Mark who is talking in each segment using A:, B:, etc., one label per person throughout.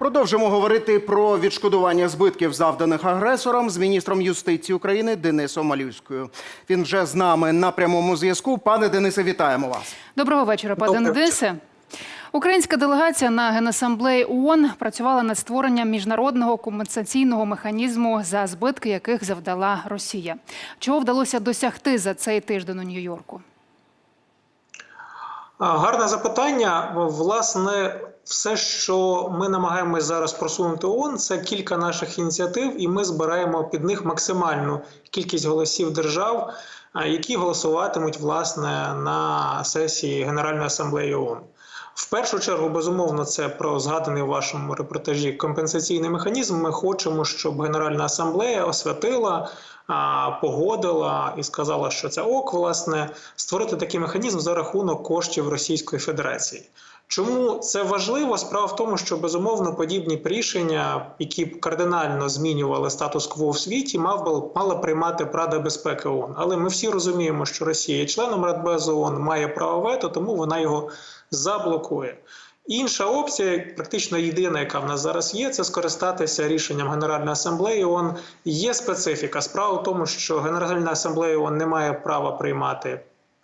A: Продовжимо говорити про відшкодування збитків, завданих агресором з міністром юстиції України Денисом Малюською. Він вже з нами на прямому зв'язку. Пане Денисе, вітаємо вас.
B: Доброго вечора, пане
C: Доброго
B: Денисе. Українська делегація на генасамблеї ООН працювала над створенням міжнародного компенсаційного механізму за збитки, яких завдала Росія. Чого вдалося досягти за цей тиждень у Нью-Йорку?
C: Гарне запитання. Власне, все, що ми намагаємось зараз просунути ООН, це кілька наших ініціатив, і ми збираємо під них максимальну кількість голосів держав, які голосуватимуть власне на сесії Генеральної асамблеї ООН. В першу чергу, безумовно, це про згаданий у вашому репортажі компенсаційний механізм. Ми хочемо, щоб Генеральна асамблея освятила, погодила і сказала, що це ок, власне, створити такий механізм за рахунок коштів Російської Федерації. Чому це важливо? Справа в тому, що безумовно подібні рішення, які б кардинально змінювали статус-кво в світі, мав би мала приймати Рада безпеки ООН. Але ми всі розуміємо, що Росія є членом Радбезу ООН, має право вето, тому вона його заблокує. Інша опція, практично єдина, яка в нас зараз є, це скористатися рішенням Генеральної асамблеї ООН. Є специфіка. Справа в тому, що Генеральна асамблея ООН не має права приймати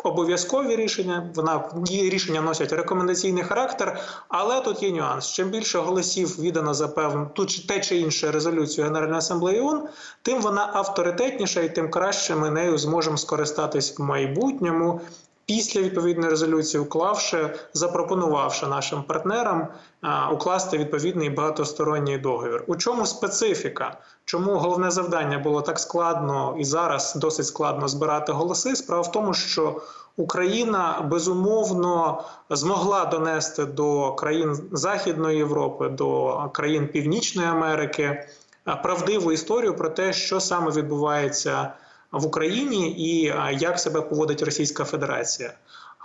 C: обов'язкові рішення. Вона рішення носять рекомендаційний характер, але тут є нюанс. Чим більше голосів віддано за певну ту чи те чи інше резолюцію Генеральної асамблеї ООН, тим вона авторитетніша і тим краще ми нею зможемо скористатись в майбутньому. Після відповідної резолюції, уклавши, запропонувавши нашим партнерам укласти відповідний багатосторонній договір. У чому специфіка? Чому головне завдання було так складно і зараз досить складно збирати голоси? Справа в тому, що Україна безумовно змогла донести до країн Західної Європи, до країн Північної Америки правдиву історію про те, що саме відбувається в Україні і як себе поводить Російська Федерація.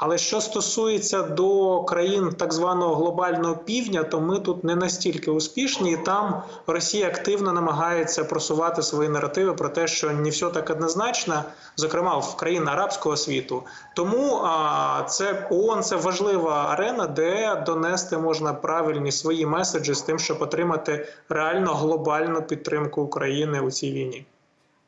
C: Але що стосується до країн так званого глобального півдня, то ми тут не настільки успішні, і там Росія активно намагається просувати свої наративи про те, що не все так однозначно, зокрема в країн арабського світу. Тому а, це ООН це важлива арена, де донести можна правильні свої меседжі з тим, щоб отримати реально глобальну підтримку України у цій війні.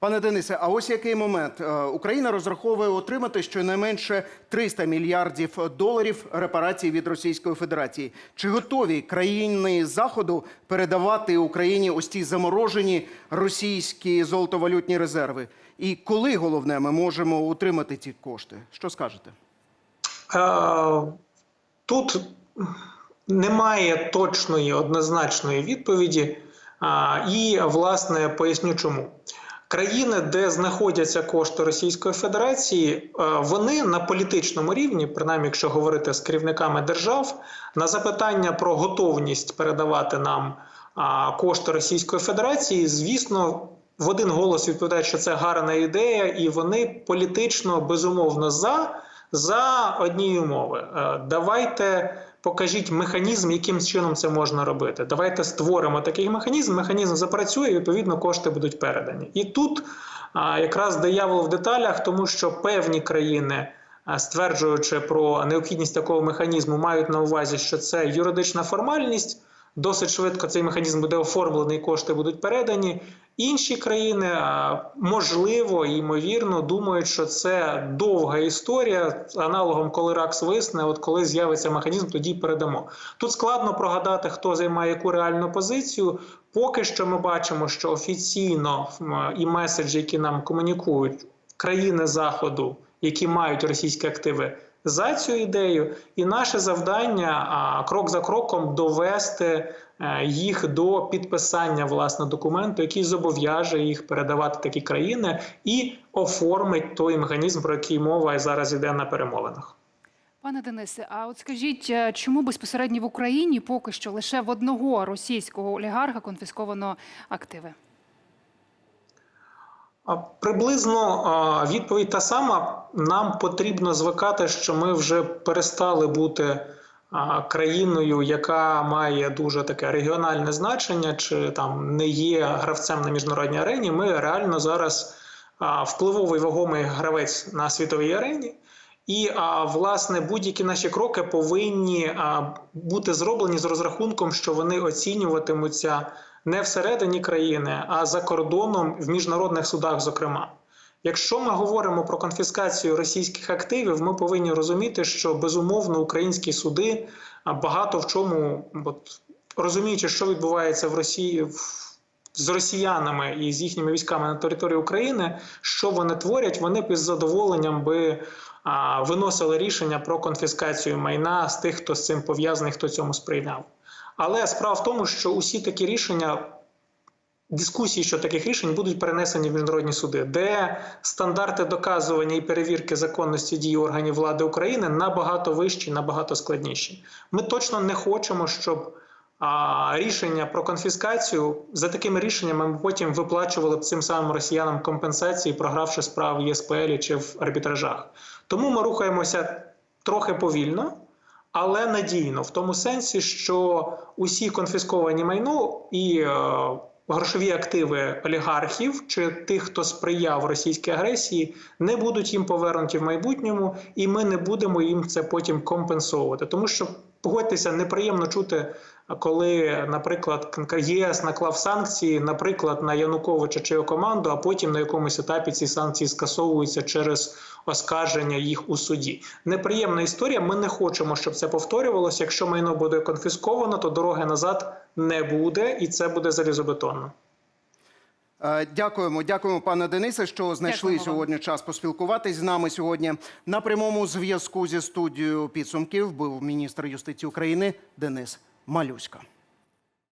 A: Пане Денисе, а ось який момент Е, Україна розраховує отримати щонайменше 300 мільярдів доларів репарацій від Російської Федерації. Чи готові країни заходу передавати Україні ось ті заморожені російські золотовалютні резерви? І коли головне ми можемо отримати ці кошти? Що скажете?
C: Е, Тут немає точної однозначної відповіді, а, і власне поясню чому. Країни, де знаходяться кошти Російської Федерації, е, вони на політичному рівні, принаймні, якщо говорити з керівниками держав, на запитання про готовність передавати нам кошти Російської Федерації, звісно, в один голос відповідають, що це гарна ідея, і вони політично безумовно за, за одні умови. Е, Давайте покажіть механізм, яким чином це можна робити. Давайте створимо такий механізм. Механізм запрацює, і відповідно кошти будуть передані. І тут якраз диявол в деталях, тому що певні країни. Стверджуючи про необхідність такого механізму, мають на увазі, що це юридична формальність. Досить швидко цей механізм буде оформлений, кошти будуть передані. Інші країни, можливо, ймовірно, думають, що це довга історія аналогом, коли рак свисне, от коли з'явиться механізм, тоді передамо. Тут складно прогадати, хто займає яку реальну позицію. Поки що ми бачимо, що офіційно і меседжі, які нам комунікують країни Заходу, які мають російські активи, за цю ідею, і наше завдання крок за кроком довести е, їх до підписання власне документу, який зобов'яже їх передавати такі країни, і оформить той механізм, про який мова зараз йде на перемовинах.
B: Пане Денисе, а от скажіть, е, чому безпосередньо в Україні поки що лише в одного російського олігарха конфісковано активи?
C: Приблизно відповідь та сама. Нам потрібно звикати, що ми вже перестали бути країною, яка має дуже таке регіональне значення, чи там не є гравцем на міжнародній арені. Ми реально зараз впливовий вагомий гравець на світовій арені. І власне будь-які наші кроки повинні бути зроблені з розрахунком, що вони оцінюватимуться не всередині країни, а за кордоном в міжнародних судах, зокрема. Якщо ми говоримо про конфіскацію російських активів, ми повинні розуміти, що безумовно українські суди багато в чому, от, розуміючи, що відбувається в Росії в з росіянами і з їхніми військами на території України, що вони творять, вони б із задоволенням би а, виносили рішення про конфіскацію майна з тих, хто з цим пов'язаний, хто цьому сприйняв. Але справа в тому, що усі такі рішення. Дискусії щодо таких рішень будуть перенесені в міжнародні суди, де стандарти доказування і перевірки законності дій органів влади України набагато вищі, набагато складніші. Ми точно не хочемо, щоб а, рішення про конфіскацію за такими рішеннями ми потім виплачували б цим самим росіянам компенсації, програвши справи в ЄСПЛ чи в арбітражах. Тому ми рухаємося трохи повільно, але надійно, в тому сенсі, що усі конфісковані майно і е, грошові активи олігархів чи тих, хто сприяв російській агресії, не будуть їм повернуті в майбутньому, і ми не будемо їм це потім компенсовувати. Тому що погодьтеся, неприємно чути, коли, наприклад, ЄС наклав санкції, наприклад, на Януковича чи його команду, а потім на якомусь етапі ці санкції скасовуються через оскарження їх у суді. Неприємна історія. Ми не хочемо, щоб це повторювалося. Якщо майно буде конфісковано, то дороги назад не буде, і це буде залізобетонно.
A: Е, Дякуємо, дякуємо, пане Денисе, що знайшли
B: Дякуємо
A: сьогодні час поспілкуватись з нами сьогодні. На прямому зв'язку зі студією підсумків був міністр юстиції України Денис Малюська.